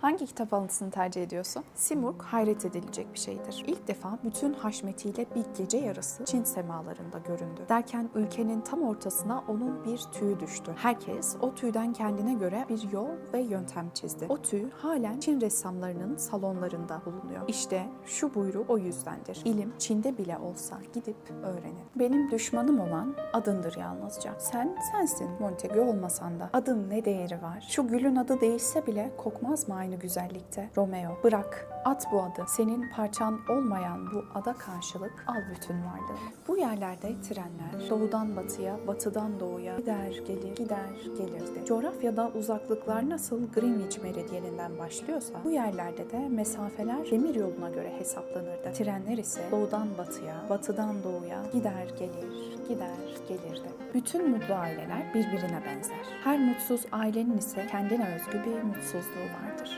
Hangi kitap alıntısını tercih ediyorsun? Simurg hayret edilecek bir şeydir. İlk defa bütün haşmetiyle bir gece yarısı Çin semalarında göründü. Derken ülkenin tam ortasına onun bir tüyü düştü. Herkes o tüyden kendine göre bir yol ve yöntem çizdi. O tüy halen Çin ressamlarının salonlarında bulunuyor. İşte şu buyruk o yüzdendir. İlim Çin'de bile olsa gidip öğrenin. Benim düşmanım olan adındır yalnızca. Sen sensin Montaigne olmasan da. Adın ne değeri var? Şu gülün adı değişse bile kokmaz mı aynı güzellikte? Romeo bırak at bu adı. Senin parçan olmayan bu ada karşılık al bütün varlığı. Bu yerlerde trenler doğudan batıya, batıdan doğuya gider gelir, gider gelirdi. Coğrafyada uzaklıklar nasıl Greenwich meridyeninden başlıyorsa bu yerlerde de mesafeler demir yoluna göre hesaplanırdı. Trenler ise doğudan batıya, batıdan doğuya gider gelir, gider gelirdi. Bütün mutlu aileler birbirine benzer. Her mutsuz ailenin ise kendine özgü bir mutsuzluğu vardır.